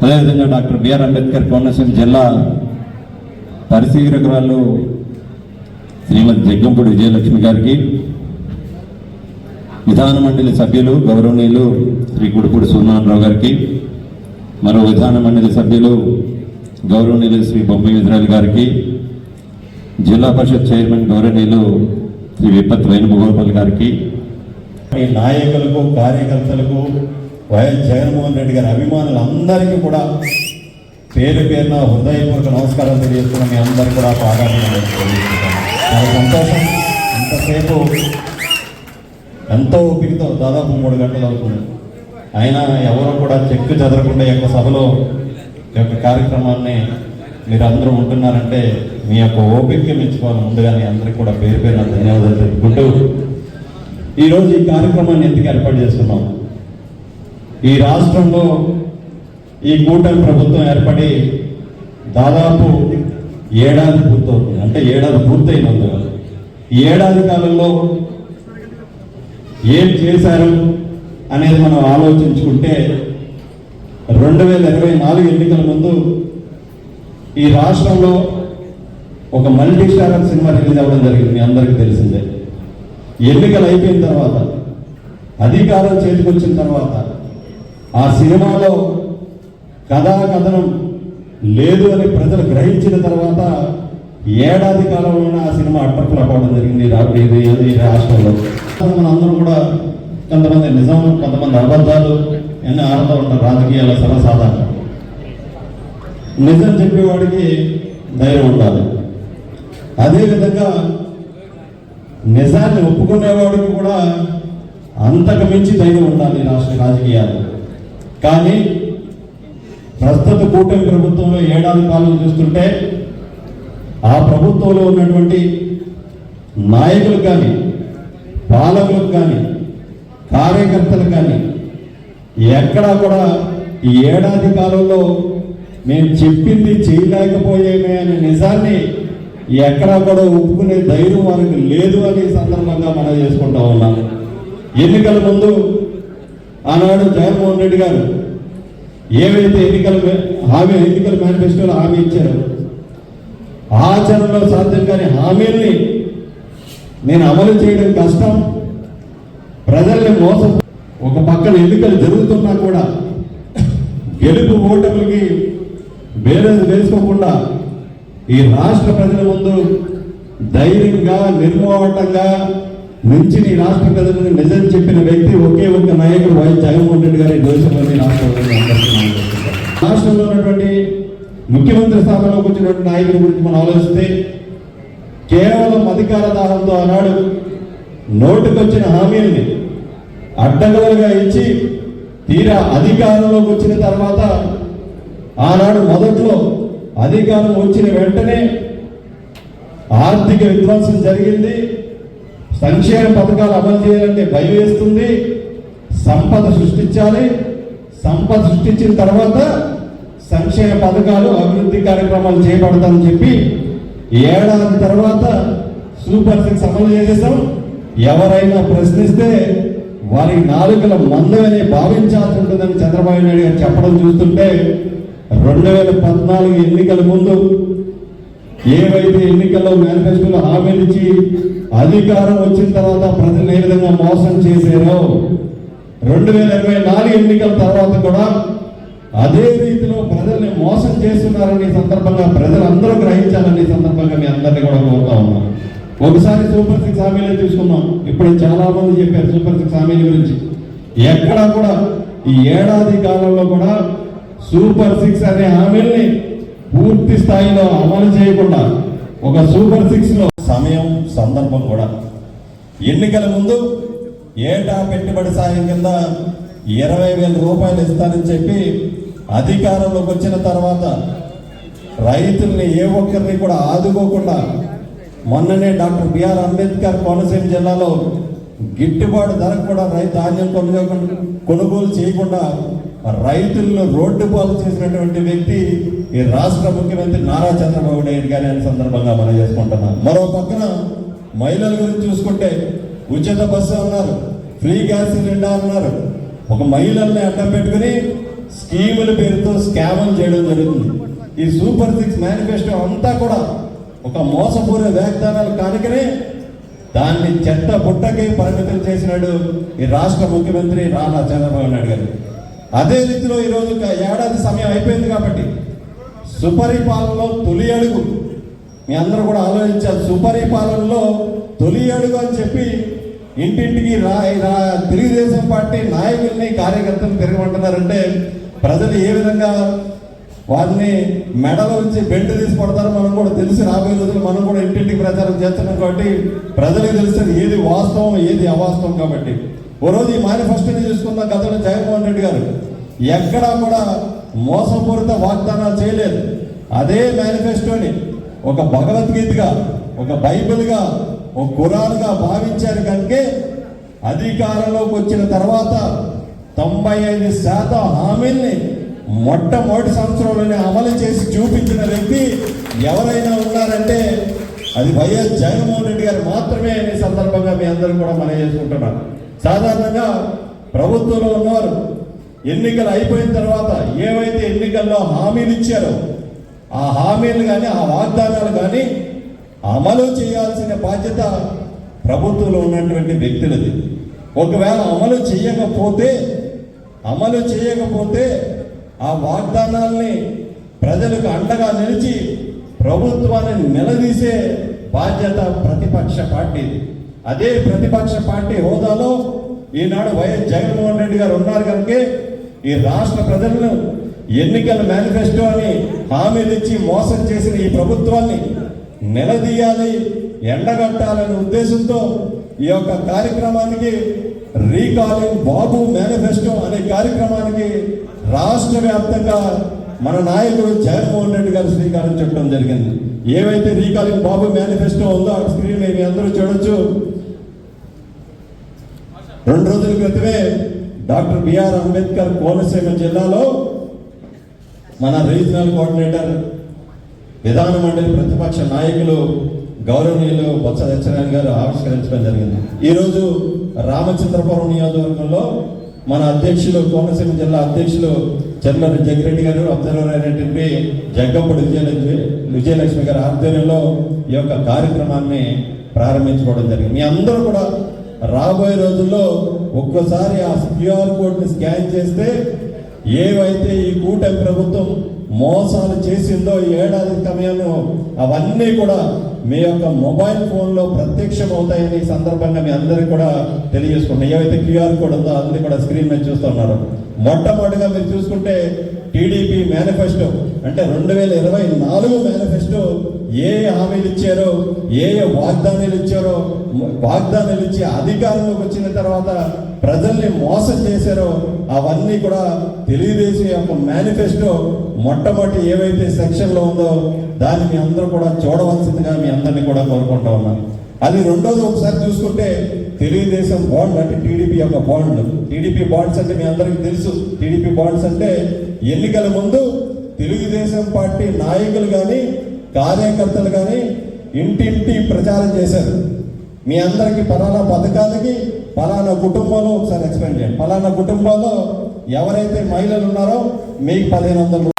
అదేవిధంగా doctor BR Ambedkar Konaseema జిల్లా పరిశీలకురాలు శ్రీమతి జగ్గంపూడి విజయలక్ష్మి గారికి విధాన మండలి సభ్యులు గౌరవనీయులు శ్రీ గుడిపూడి సూర్యనారాయణరావు గారికి మరో విధాన మండలి సభ్యులు గౌరవనీయులు శ్రీ బొమ్మ ఇజ్రాయల్ గారికి జిల్లా పరిషత్ చైర్మన్ గౌరవనీయులు శ్రీ విపత్ వేణుగోపాల్ గారికి ఈ నాయకులకు కార్యకర్తలకు వైఎస్ జగన్మోహన్ రెడ్డి గారి అభిమానులందరికీ కూడా పేరు పేరున హృదయపూర్వక నమస్కారం తెలియజేస్తున్న మీ అందరికీ కూడా పాదాలు చాలా సంతోషం. ఇంతసేపు ఎంతో ఓపికతో దాదాపు మూడు గంటలు అవుతుంది. అయినా ఎవరు కూడా చెక్కు చెదరకుండా యొక్క సభలో ఈ యొక్క కార్యక్రమాన్ని మీరు అందరూ ఉంటున్నారంటే మీ యొక్క ఓపిక మెచ్చుకోవాలి. ముందుగానే అందరికీ కూడా పేరు పేరున ధన్యవాదాలు తెలుపుకుంటూ ఈరోజు ఈ కార్యక్రమాన్ని ఎందుకు ఏర్పాటు చేస్తున్నాం ఈ రాష్ట్రంలో ఈ కూటమి ప్రభుత్వం ఏర్పడి దాదాపు ఏడాది పూర్తవుతుంది. అంటే ఏడాది పూర్తయినందు ఈ ఏడాది కాలంలో ఏం చేశారు అనేది మనం ఆలోచించుకుంటే రెండు వేల ఇరవై నాలుగు ఎన్నికల ముందు ఈ రాష్ట్రంలో ఒక మల్టీ స్టారర్ సినిమా రిలీజ్ అవ్వడం జరిగింది. మీ అందరికీ తెలిసిందే. ఎన్నికలు అయిపోయిన తర్వాత అధికారం చేతికొచ్చిన తర్వాత ఆ సినిమాలో కథా కథనం లేదు అని ప్రజలు గ్రహించిన తర్వాత ఏడాది కాలంలోనే ఆ సినిమా అట్టర్పులు అవ్వడం జరిగింది. ఈ రాష్ట్రంలో. మన అందరం కూడా కొంతమంది నిజం కొంతమంది అబద్ధాలు అన్ని ఆడుతూ ఉంటారు రాజకీయాల సర్వసాధారణ. నిజం చెప్పేవాడికి ధైర్యం ఉండాలి. అదేవిధంగా నిజాన్ని ఒప్పుకునేవాడికి కూడా అంతకు మించి ధైర్యం ఉండాలి రాష్ట్ర రాజకీయాలు కానీ ప్రస్తుత కూటమి ప్రభుత్వంలో ఏడాది పాలన చూస్తుంటే ఆ ప్రభుత్వంలో ఉన్నటువంటి నాయకులు కానీ పాలకులకు కానీ కార్యకర్తలు కానీ ఎక్కడా కూడా ఈ ఏడాది కాలంలో మేము చెప్పింది చేయలేకపోయేమే అనే నిజాన్ని ఎక్కడా కూడా ఒప్పుకునే ధైర్యం వారికి లేదు అని సందర్భంగా మనం చేసుకుంటా ఉన్నాం ఎన్నికల ముందు ఆనాడు జగన్మోహన్ రెడ్డి గారు ఏవైతే ఎన్నికల మే- హామీ ఎన్నికల మేనిఫెస్టోలో హామీ ఇచ్చారో ఆచరణలో సాధ్యం కాని హామీల్ని నేను అమలు చేయడం కష్టం. ప్రజల్ని మోసం ఒక పక్కన ఎన్నికలు జరుగుతున్నా కూడా గెలుపు ఓటములకి బేరేజ్ వేసుకోకుండా ఈ రాష్ట్ర ప్రజల ముందు ధైర్యంగా నిర్మోహటంగా మంచి నీ రాష్ట్ర ప్రజలకు నిజం చెప్పిన వ్యక్తి ఒకే ఒక్క నాయకుడు వైఎస్ జగన్మోహన్ రెడ్డి గారి దేశంలోని రాష్ట్రంలో రాష్ట్రంలో ఉన్నటువంటి ముఖ్యమంత్రి స్థానంలోకి వచ్చినటువంటి నాయకుల గురించి మనం ఆలోచిస్తే కేవలం అధికార దాహంతో ఆనాడు నోటుకొచ్చిన హామీల్ని అడ్డగోలుగా ఇచ్చి తీరా అధికారంలోకి వచ్చిన తర్వాత ఆనాడు మొదట్లో అధికారం వచ్చిన వెంటనే ఆర్థిక విధ్వంసం జరిగింది. సంక్షేమ పథకాలు అమలు చేయాలంటే భయం వేస్తుంది. సంపద సృష్టించాలి. సంపద సృష్టించిన తర్వాత సంక్షేమ పథకాలు అభివృద్ధి కార్యక్రమాలు చేపడతామని చెప్పి ఏడాది తర్వాత సూపర్ సిక్స్ అమలు చేసేసాం. ఎవరైనా ప్రశ్నిస్తే వారి నాలుకల మందమని భావించాల్సి ఉంటుందని చంద్రబాబు నాయుడు గారు చెప్పడం చూస్తుంటే రెండు వేల పద్నాలుగు ఎన్నికల ముందు ఏవైతే ఎన్నికల్లో మేనిఫెస్టోలో హామీలు ఇచ్చి అధికారం వచ్చిన తర్వాత ప్రజలు ఏ విధంగా మోసం చేశారో రెండు వేల ఇరవై నాలుగు ఎన్నికల తర్వాత కూడా అదే రీతిలో ప్రజల్ని మోసం చేస్తున్నారని సందర్భంగా ప్రజలందరూ గ్రహించాలని సందర్భంగా మీ అందరినీ కూడా కోరుతా ఉన్నాం. ఒకసారి సూపర్ సిక్స్ హామీలే తీసుకున్నాం. ఇప్పుడు చాలా మంది చెప్పారు సూపర్ సిక్స్ హామీల గురించి. ఎక్కడా కూడా ఈ ఏడాది కాలంలో కూడా సూపర్ సిక్స్ అనే హామీల్ని పూర్తి స్థాయిలో అమలు చేయకుండా ఒక సూపర్ సిక్స్లో సమయం సందర్భం కూడా. ఎన్నికల ముందు ఏటా పెట్టుబడి సాయం కింద ఇరవై వేల రూపాయలు ఇస్తానని చెప్పి అధికారంలోకి వచ్చిన తర్వాత రైతుల్ని ఏ ఒక్కరిని కూడా ఆదుకోకుండా మొన్ననే డాక్టర్ బిఆర్ అంబేద్కర్ కోనసీమ జిల్లాలో గిట్టుబాటు ధరకు కూడా రైతు ధాన్యం కొనుగోలు కొనుగోలు చేయకుండా రైతులను రోడ్డు పాలు చేసినటువంటి వ్యక్తి ఈ రాష్ట్ర ముఖ్యమంత్రి నారా చంద్రబాబు నాయుడు గారి అనే సందర్భంగా మనం చేసుకుంటున్నాం. మరో పక్కన మహిళల గురించి చూసుకుంటే ఉచిత బస్సు అన్నారు ఫ్రీ గ్యాస్ సిలిండర్ అన్నారు. ఒక మహిళల్ని అడ్డం పెట్టుకుని స్కీముల పేరుతో స్కాములు చేయడం జరుగుతుంది. ఈ సూపర్ సిక్స్ మేనిఫెస్టో అంతా కూడా ఒక మోసపూరిత వాగ్దానాలు కానుకనే దాన్ని చెత్త బుట్టకి పరిమితం చేసినాడు ఈ రాష్ట్ర ముఖ్యమంత్రి నారా చంద్రబాబు నాయుడు గారు. అదే రీతిలో ఈరోజు ఏడాది సమయం అయిపోయింది కాబట్టి సుపరిపాలనలో తొలి అడుగు. మీ అందరూ కూడా ఆలోచించాలి. సుపరిపాలనలో తొలి అడుగు అని చెప్పి ఇంటింటికి రా రా తెలుగుదేశం పార్టీ నాయకుల్ని కార్యకర్తలు తిరగమంటున్నారంటే ప్రజలు ఏ విధంగా వారిని మెడల నుంచి బెండ్ తీసి పడతారో మనం కూడా తెలిసి రాబోయే రోజులు మనం కూడా ఇంటింటికి ప్రచారం చేస్తున్నాం కాబట్టి ప్రజలకు తెలుస్తుంది ఏది వాస్తవం ఏది అవాస్తవం కాబట్టి. రోజు ఈ మేనిఫెస్టోని చూసుకున్న గతంలో జగన్మోహన్ రెడ్డి గారు. ఎక్కడా కూడా మోసపూరిత వాగ్దానాలు చేయలేదు. అదే మేనిఫెస్టోని ఒక భగవద్గీతగా ఒక బైబిల్గా ఒక ఖురాన్గా భావించారు కనుక అధికారంలోకి వచ్చిన తర్వాత తొంభై ఐదు శాతం హామీల్ని మొట్టమొదటి సంవత్సరంలోనే అమలు చేసి చూపించిన వ్యక్తి ఎవరైనా ఉన్నారంటే అది వైఎస్ జగన్మోహన్ రెడ్డి గారు మాత్రమే అనే సందర్భంగా మీ అందరూ కూడా మనం చేసుకుంటున్నాను సాధారణంగా ప్రభుత్వంలో ఉన్నవారు ఎన్నికలు అయిపోయిన తర్వాత ఏవైతే ఎన్నికల్లో హామీలు ఇచ్చారో ఆ హామీలు కానీ ఆ వాగ్దానాలు కానీ అమలు చేయాల్సిన బాధ్యత ప్రభుత్వంలో ఉన్నటువంటి వ్యక్తులది. ఒకవేళ అమలు చేయకపోతే అమలు చేయకపోతే ఆ వాగ్దానాల్ని ప్రజలకు అండగా నిలిచి ప్రభుత్వాన్ని నిలదీసే బాధ్యత ప్రతిపక్ష పార్టీ అదే ప్రతిపక్ష పార్టీ హోదాలో ఈనాడు వైఎస్ జగన్మోహన్ రెడ్డి గారు ఉన్నారు కనుక ఈ రాష్ట్ర ప్రజలను ఎన్నికల మేనిఫెస్టో అని హామీలు ఇచ్చి మోసం చేసిన ఈ ప్రభుత్వాన్ని నిలదీయాలి ఎండగట్టాలనే ఉద్దేశంతో ఈ యొక్క కార్యక్రమానికి రీకాలింగ్ బాబు మేనిఫెస్టో అనే కార్యక్రమానికి రాష్ట్ర వ్యాప్తంగా మన నాయకుడు జగన్మోహన్ రెడ్డి గారు శ్రీకారం చెప్పడం జరిగింది. ఏవైతే రీకాలింగ్ బాబు మేనిఫెస్టో ఉందో ఆ స్క్రీన్ మీరు అందరూ చూడొచ్చు. రెండు రోజుల క్రితమే డాక్టర్ బిఆర్ అంబేద్కర్ కోనసీమ జిల్లాలో మన రీజనల్ కోఆర్డినేటర్ విధాన మండలి ప్రతిపక్ష నాయకులు గౌరవనీయులు బొత్స సత్యనారాయణ గారు ఆవిష్కరించడం జరిగింది. ఈరోజు రామచంద్రపురం నియోజకవర్గంలో మన అధ్యక్షులు కోనసీమ జిల్లా అధ్యక్షులు చెర్ల జగ్గిరెడ్డి గారు అబ్జర్వర్ అయినటువంటి జగ్గంపూడి విజయలక్ష్మి విజయలక్ష్మి గారి ఆధ్వర్యంలో ఈ యొక్క కార్యక్రమాన్ని ప్రారంభించుకోవడం జరిగింది. మీ అందరూ కూడా రాబోయే రోజుల్లో ఒక్కసారి ఆ క్యూఆర్ కోడ్ని స్కాన్ చేస్తే ఏవైతే ఈ కూటమి ప్రభుత్వం మోసాలు చేసిందో ఈ ఏడాది సమయంలో అవన్నీ కూడా మీ యొక్క మొబైల్ ఫోన్లో ప్రత్యక్షం అవుతాయని ఈ సందర్భంగా మీ అందరికీ కూడా తెలియజేసుకుంటాం ఏవైతే క్యూఆర్ కోడ్ ఉందో అన్ని కూడా స్క్రీన్ మీద చూస్తున్నారు మొట్టమొదటిగా మీరు చూసుకుంటే టీడీపీ మేనిఫెస్టో అంటే రెండు వేల ఇరవై నాలుగు మేనిఫెస్టో ఏ హామీలు ఇచ్చారో ఏ వాగ్దానాలు ఇచ్చారో వాగ్దానాలు ఇచ్చి అధికారంలోకి వచ్చిన తర్వాత ప్రజల్ని మోసం చేశారో అవన్నీ కూడా తెలుగుదేశం యొక్క మేనిఫెస్టో మొట్టమొదటి ఏవైతే సెక్షన్లో ఉందో దాన్ని మీ అందరూ కూడా చూడవలసిందిగా మీ అందరినీ కూడా కోరుకుంటా ఉన్నాను. అది రెండోది ఒకసారి చూసుకుంటే తెలుగుదేశం బాండ్ అంటే టీడీపీ యొక్క బాండ్ టీడీపీ బాండ్స్ అంటే మీ అందరికీ తెలుసు. టీడీపీ బాండ్స్ అంటే ఎన్నికల ముందు తెలుగుదేశం పార్టీ నాయకులు కానీ కార్యకర్తలు కానీ ఇంటింటి ప్రచారం చేశారు. మీ అందరికీ ఫలానా పథకాలకి ఫలానా కుటుంబంలో ఒకసారి ఎక్స్ప్లెయిన్ చేయండి. పలానా కుటుంబంలో ఎవరైతే మహిళలు ఉన్నారో మీకు పదిహేను వందలు